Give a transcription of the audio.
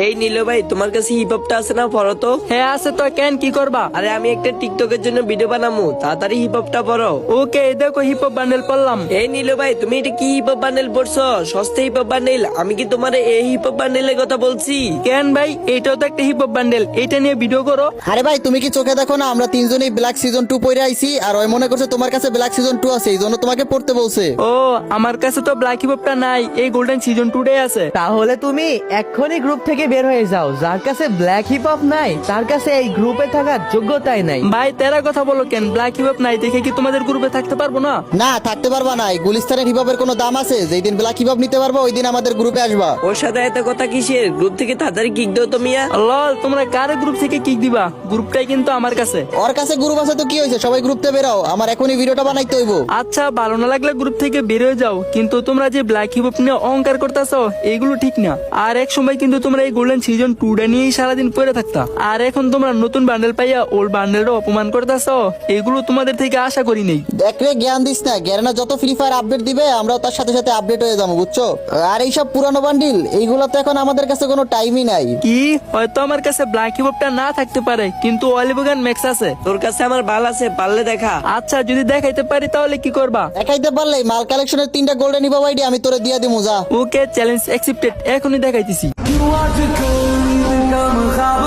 এই নীল ভাই তোমার কাছে হিপ হপটা আছে না পড়ো তো? হ্যাঁ আছে তো কেন কি করবা? আরে আমি একটা টিকটকের জন্য ভিডিও বানাবো তাড়াতাড়ি হিপ হপটা পড়ো। ওকে এই দেখো হিপ হপ বান্ডেল পড়লাম। এই নীল ভাই তুমি এটা কি হিপ হপ বান্ডেল পড়ছো? সস্তা হিপ হপ বান্ডেল আমি কি তোমার এই হিপ হপ বান্ডেলের কথা বলছি? কেন ভাই? এইটাও তো একটা হিপ হপ বান্ডেল এটা নিয়ে ভিডিও করো। আরে ভাই তুমি কি চোখে দেখো না আমরা তিনজনই ব্ল্যাক সিজন টু পড়ে আইছি আর ওই মনে করছে তোমার কাছে ব্ল্যাক সিজন টু আছে এই জন্য তোমাকে পড়তে বলছে। ও আমার কাছে তো ব্ল্যাক হিপ হপটা নাই এই গোল্ডেন সিজন টুডে আছে। তাহলে তুমি এক্ষুনি গ্রুপ থেকে বের হয়ে যাও। যার কাছে ব্ল্যাক হিপ হপ নাই তার কাছে এই গ্রুপে থাকার যোগ্যতাই নাই। ভাই তেরা কথা বলো কেন? ব্ল্যাক হিপ হপ নাই দেখে কি তোমাদের গ্রুপে থাকতে পারব না? না থাকতে পারবা না। এই গুলিস্তানের হিপহপের কোনো দাম আছে? যেই দিন ব্ল্যাক হিপহপ নিতে পারবা ওই দিন আমাদের গ্রুপে আসবা। ওর সাথে এত কথা কিসের? গ্রুপ থেকে তাড়াতাড়ি কিক দাও তো মিয়া। লল তোমরা কারে গ্রুপ থেকে কিক দিবা? গ্রুপটাই কিন্তু আমার কাছে। ওর কাছে গ্রুপ আছে তো কি হয়েছে? সবাই গ্রুপতে বেরাও আমার এখনই ভিডিওটা বানাইতে হইব। আচ্ছা ভালো না লাগলে গ্রুপ থেকে বেরিয়ে যাও। কিন্তু তোমরা যে ব্ল্যাক হিপ হপ নিয়ে অহংকার করতেছো এগুলো ঠিক না। আর এক সময় কিন্তু তোমরা এই গোল্ডেন সিজন টুডে নিয়েই সারাদিন পড়ে থাকতা। আর এখন তোমরা নতুন বান্ডেল পাইয়া ওল্ড বান্ডেলটা অপমান করতেছো এগুলো তোমাদের থেকে আশা করি নেই। দেখ রে জ্ঞান দিস না গ্যারেনা যত ফ্রি ফায়ার আপডেট দিবে আমরাও তার সাথে সাথে আপডেট হয়ে যাব বুঝছ? আর এইসব পুরানো বান্ডিল এইগুলো তো এখন আমাদের কাছে কোনো টাইমই নাই। কি? হয়তো আমার কাছে ব্ল্যাক হিপ হপটা না থাকতে পারে কিন্তু অলিভগান ম্যাক্স আছে। তোর কাছে আমার বাল আছে পারলে দেখা। আচ্ছা যদি দেখাইতে পারি তাহলে কি করবা? দেখাইতে পারলে মাল কালেকশনের তিনটা গোল্ডেন হিপহপ আইডি আমি তোরে দিয়ে দিমু যা। ওকে চ্যালেঞ্জ অ্যাকসেপ্টেড এখনই দেখাইতেছি। what a cold come